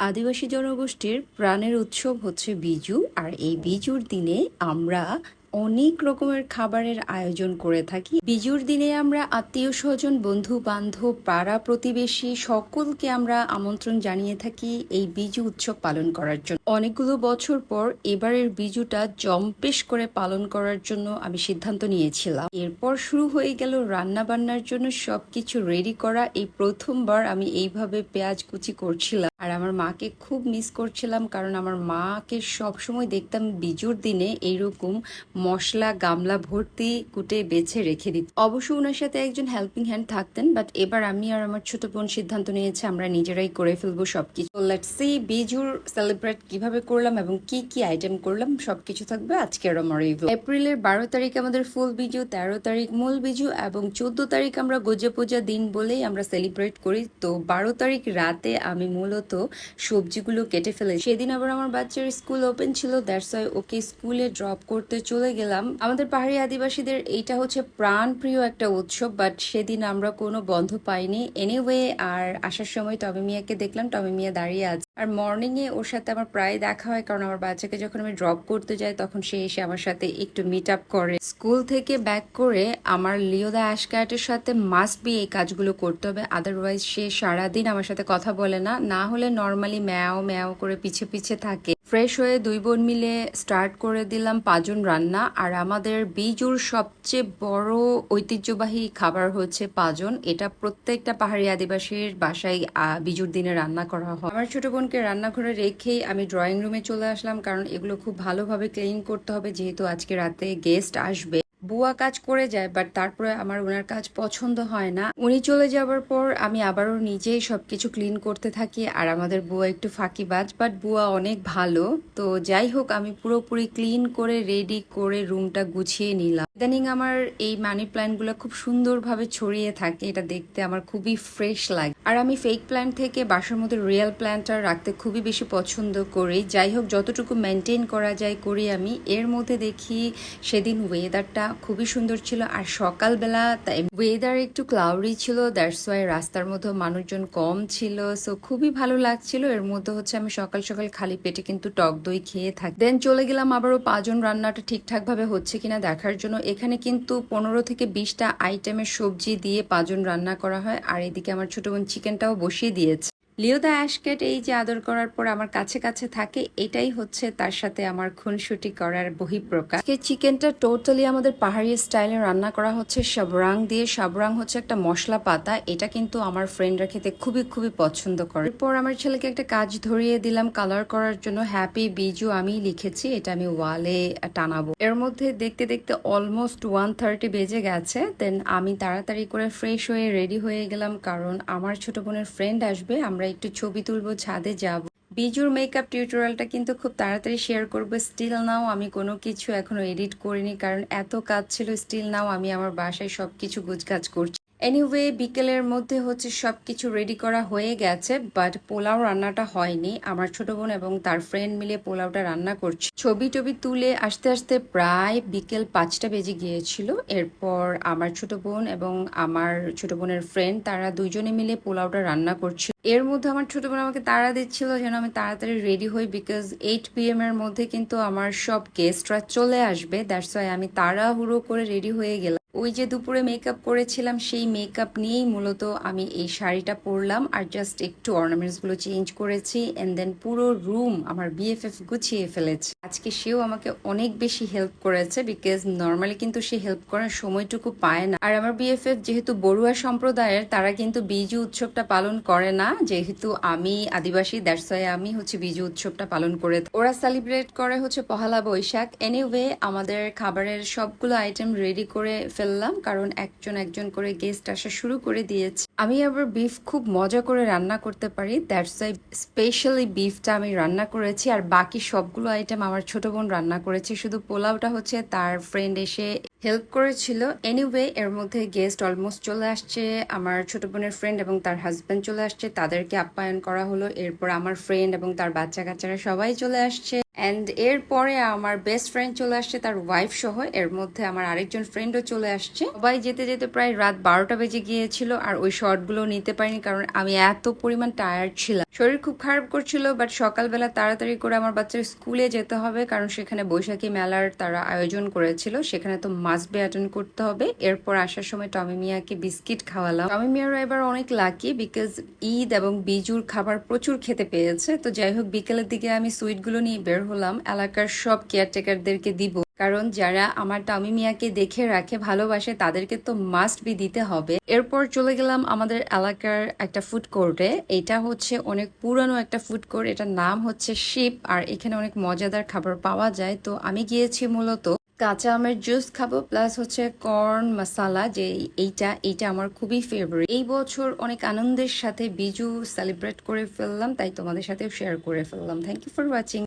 আদিবাসী জনগোষ্ঠীর প্রাণের উৎসব হচ্ছে বিজু আর এই বিজুর দিনে আমরা অনেক রকমের খাবারের আয়োজন করে থাকি। বিজুর দিনে আমরা আত্মীয় স্বজন, বন্ধু বান্ধব, পাড়া প্রতিবেশী সকলকে আমরা আমন্ত্রণ জানিয়ে থাকি এই বিজু উৎসব পালন করার জন্য। অনেকগুলো বছর পর এবারের বিজুটা জম্পেশ করে পালন করার জন্য আমি সিদ্ধান্ত নিয়েছিলাম। এরপর শুরু হয়ে গেল রান্না বান্নার জন্য সবকিছু রেডি করা। এই প্রথমবার আমি এইভাবে পেঁয়াজ কুচি করছিলাম। আর আমার মাকে খুব মিস করছিলাম কারণ আমার মাকে সবসময় দেখতাম বিজুর দিনে এইরকম মশলা, গামলা ভর্তি, কুটে বেছে রেখে দিত। অবশ্য ওনার সাথে একজন হেল্পিং হ্যান্ড থাকতেন বাট এবার আমি আর আমার ছোট বোন সিদ্ধান্ত নিয়েছে, আমরা নিজেরাই করে ফেলব সবকিছু। লেটস সি বিজুর সেলিব্রেট কীভাবে করলাম এবং কি কি আইটেম করলাম, সবকিছু থাকবে আজকের আমার এই এপ্রিলের বারো তারিখ আমাদের ফুল বিজু, তেরো তারিখ মূল বিজু, এবং চোদ্দ তারিখ আমরা গোজা পূজা দিন বলেই আমরা সেলিব্রেট করি। তো বারো তারিখ রাতে আমি মূলত সবজিগুলো কেটে ফেলে সেদিন আবার আমার বাচ্চার স্কুল ওপেন ছিল দ্যাটস ওকে স্কুলে ড্রপ করতে চলে গেলাম। আমাদের পাহাড়ি আদিবাসীদের এইটা হচ্ছে প্রাণ প্রিয় একটা উৎসব বাট সেদিন আমরা কোনো বন্ধ পাইনি। এনিওয়ে আর আসার সময় টমি মিয়াকে দেখলাম, টমি মিয়া দাঁড়িয়ে আছে। আর মর্নিং এ ওর সাথে আমার প্রায় দেখা হয়, কারণ আমার বাচ্চাকে যখন আমি ড্রপ করতে যাই, তখন সে এসে আমার সাথে একটু মিট আপ করে। স্কুল থেকে ব্যাক করে আমার লিওদা অ্যাশকার্টের সাথে মাস্ট বি এই কাজগুলো করতে হবে আদারওয়াইজ সে সারাদিন আমার সাথে কথা বলে না। না হলে নর্মালি ম্যাও ম্যাও করে পিছে পিছে থাকে। ফ্রেশ হয়ে দুই বোন মিলে স্টার্ট করে দিলাম পাঁচজন রান্না। আর আমাদের বিজুর সবচেয়ে বড় ঐতিহ্যবাহী খাবার হচ্ছে পাজন। এটা প্রত্যেকটা পাহাড়ি আদিবাসীর বাসায় বিজুর দিনে রান্না করা হয়। আমার ছোট বোনকে রান্নাঘরে রেখেই আমি ড্রয়িং রুমে চলে আসলাম, কারণ এগুলো খুব ভালোভাবে ক্লিন করতে হবে, যেহেতু আজকে রাতে গেস্ট আসবে। বুয়া কাজ করে যায় বাট তারপরে আমার ওনার কাজ পছন্দ হয় না। উনি চলে যাওয়ার পর আমি আবারও নিজেই সবকিছু ক্লিন করতে থাকি, আর আমাদের বুয়া একটু ফাঁকিবাজ বাট বুয়া অনেক ভালো। তো যাই হোক, আমি পুরোপুরি ক্লিন করে রেডি করে রুমটা গুছিয়ে নিলাম। ইদানিং আমার এই মানি প্ল্যান্টগুলো খুব সুন্দরভাবে ছড়িয়ে থাকে, এটা দেখতে আমার খুবই ফ্রেশ লাগে। আর আমি ফেক প্ল্যান্ট থেকে বাসার মধ্যে রিয়েল প্ল্যান্টটা রাখতে খুবই বেশি পছন্দ করি। যাই হোক, যতটুকু মেনটেন করা যায় করি আমি। এর মধ্যে দেখি সেদিন ওয়েদারটা খুবই সুন্দর ছিল আর সকালবেলা তাই ওয়েদার একটু ক্লাউডি ছিল দ্যাটস ওয়াই রাস্তার মধ্যে মানুষজন কম ছিল। সো খুবই ভালো লাগছিল। এর মধ্যে হচ্ছে আমি সকাল সকাল খালি পেটে কিন্তু টক দই খেয়ে থাকি। দেন চলে গেলাম আবারও পাঁচজন রান্নাটা ঠিকঠাকভাবে হচ্ছে কিনা দেখার জন্য। এখানে কিন্তু পনেরো থেকে বিশটা আইটেমের সবজি দিয়ে পাঁচজন রান্না করা হয়। আর এদিকে আমার ছোটো বোন চিকেনটাও বসিয়ে দিয়েছে। লিওদা অ্যাশকেট এই যে আদর করার পর আমার কাছে কাছে থাকে, এটাই হচ্ছে তার সাথে আমার খুনসুটি করার বহিঃপ্রকাশ। আজকে চিকেনটা টোটালি আমাদের পাহাড়ি স্টাইলে রান্না করা হচ্ছে। সাবরাং দিয়ে, সাবরাং হচ্ছে একটা মশলা পাতা, এটা কিন্তু আমার ফ্রেন্ডরা খেতে খুবই খুবই পছন্দ করে। এরপর আমার ছেলেকে একটা কাজ ধরিয়ে দিলাম কালার করার জন্য। হ্যাপি বিজু আমি লিখেছি, এটা আমি ওয়ালে টানাবো। এর মধ্যে দেখতে দেখতে অলমোস্ট ওয়ান থার্টি বেজে গেছে দেন আমি তাড়াতাড়ি করে ফ্রেশ হয়ে রেডি হয়ে গেলাম, কারণ আমার ছোট বোনের ফ্রেন্ড আসবে, আমরা একটু ছবি তুলবো, ছাদে যাব। বিজুর মেকআপ টিউটোরিয়ালটা কিন্তু খুব তাড়াতাড়ি শেয়ার করব। স্টিল নাও আমি কোনো কিছু এখনও এডিট করিনি, কারণ এত কাজ ছিল স্টিল নাও আমি আমার বাসায় সব কিছু গুজগাজ করছি। এনিওয়ে বিকেলের মধ্যে হচ্ছে সব কিছু রেডি করা হয়ে গেছে বাট পোলাও রান্নাটা হয়নি। আমার ছোট বোন এবং তার ফ্রেন্ড মিলে পোলাওটা রান্না করছে। ছবি টবি তুলে আস্তে আস্তে প্রায় বিকেল পাঁচটা বেজে গিয়েছিল। এরপর আমার ছোট বোন এবং আমার ছোট বোনের ফ্রেন্ড তারা দুইজনে মিলে পোলাওটা রান্না করছিল এর মধ্যে আমার ছোট বোন আমাকে তাড়া দিচ্ছিল যেন আমি তাড়াতাড়ি রেডি হই বিকজ এইট পি এম এর মধ্যে কিন্তু আমার সব গেস্টরা চলে আসবে। দ্যাটস ওয়াই আমি তাড়াহুড়ো করে রেডি হয়ে গেলাম। ওই যে দুপুরে মেকআপ করেছিলাম, সেই মেকআপ নিয়েই মূলত আমি এই শাড়িটা পরলাম আর জাস্ট একটু অর্নামেন্টসগুলো চেঞ্জ করেছি অ্যান্ড দেন পুরো রুম আমার বিএফএফ গুছিয়ে ফেলেছে। আজকে সেও আমাকে অনেক বেশি হেল্প করেছে বিকজ নর্মালি কিন্তু সে হেল্প করার সময়টুকু পায় না। আর আমার বিএফএফ যেহেতু বড়ুয়া সম্প্রদায়ের, তারা কিন্তু বিজু উৎসবটা পালন করে না। যেহেতু আমি আদিবাসী দ্যাটস ওয়াই আমি হচ্ছে বিজু উৎসবটা পালন করে ওরা সেলিব্রেট করে হচ্ছে পহেলা বৈশাখ। এনিওয়ে আমাদের খাবারের সবগুলো আইটেম রেডি করে ফেললাম, কারণ একজন একজন করে গেস্ট আসা শুরু করে দিয়েছে। আমি আবার বিফ খুব মজা করে রান্না করতে পারি দ্যাটস ওয়াই স্পেশালি বিফটা আমি রান্না করেছি, আর বাকি সবগুলো আইটেম আমার ছোট বোন রান্না করেছে। শুধু পোলাওটা হচ্ছে তার ফ্রেন্ড এসে হেল্প করেছিল। এনিওয়ে এর মধ্যে গেস্ট অলমোস্ট চলে আসছে, আমার ছোট বোনের ফ্রেন্ড এবং তার হাজব্যান্ড চলে আসছে, তাদেরকে আপ্যায়ন করা হলো, এরপর আমার ফ্রেন্ড এবং তার বাচ্চা কাচ্চারা সবাই চলে আসছে। অ্যান্ড এরপরে আমার বেস্ট ফ্রেন্ড চলে আসছে তার ওয়াইফ সহ। এর মধ্যে আমার আরেকজন ফ্রেন্ডও চলে আসছে। সবাই যেতে যেতে প্রায় রাত বারোটা বেজে গিয়েছিল আর ওই শর্টগুলো নিতে পারিনি কারণ আমি এত পরিমাণ টায়ার্ড ছিলাম। শরীর খুব খারাপ করছিল বাট সকালবেলা তাড়াতাড়ি করে আমার বাচ্চার স্কুলে যেতে হবে, কারণ সেখানে বৈশাখী মেলার তারা আয়োজন করেছিল। সেখানে তো মাস্ট বি অ্যাটেন্ড করতে হবে। এরপর আসার সময় টমি মিয়াকে বিস্কিট খাওয়ালাম। টমি মিয়ারও এবার অনেক লাকি বিকজ ঈদ এবং বিজুর খাবার প্রচুর খেতে পেয়েছে। তো যাই হোক, বিকেলের দিকে আমি সুইটগুলো নিয়ে বের হলাম। এলাকার সব কেয়ারটেকারদেরকে দিব। কারণ যারা আমার টমি মিয়াকে দেখে রাখে, ভালোবাসে, তাদেরকে তো মাস্ট বি দিতে হবে। এরপর চলে গেলাম আমাদের এলাকার একটা ফুড কোর্টে এটা হচ্ছে অনেক পুরানো একটা ফুড কোর্ট এটার নাম হচ্ছে শিপ আর এখানে অনেক মজাদার খাবার পাওয়া যায়। তো আমি গিয়েছি মূলত। কাঁচা আমের জুস খাব প্লাস হচ্ছে কর্ন মশালা যে এইটা এইটা আমার খুবই ফেভারিট এই বছর অনেক আনন্দের সাথে বিজু সেলিব্রেট করে ফেললাম, তাই তোমাদের সাথেও শেয়ার করে ফেললাম। Thank you for watching